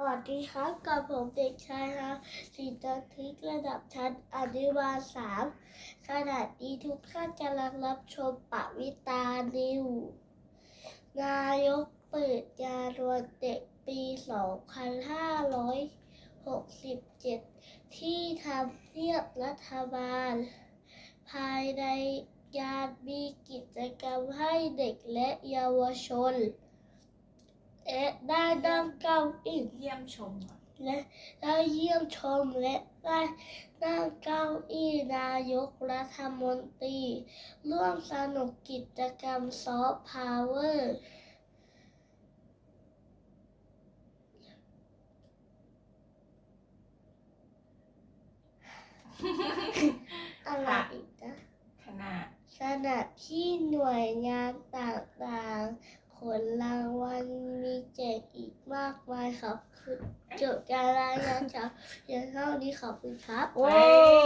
สวัสดีครับกับผมเด็กชายฮะสิทธิทึกระดับชั้นอนุบาลสามขณะนี้ทุกท่านกำลังรับชมปวิตานิว นายกเปิดงานวันเด็กปี 2567 ที่ทำเนียบรัฐบาล ภายในงานมีกิจกรรมให้เด็กและเยาวชน และได้นั่งเก้าอี้เยี่ยมชมก่อนและได้เยี่ยมชมและได้นั่งเก้าอี้นายกรัฐมนตรี ร่วมสนุกกิจกรรมซอฟต์พาวเวอร์อะไรอีกนะขนาดขณะที่หน่วยงานต่างๆผลรางวัลมีแจกอีกมากมายครับคือจบการรายงานจาวเพียงเท่านี้ขอบคุณครับ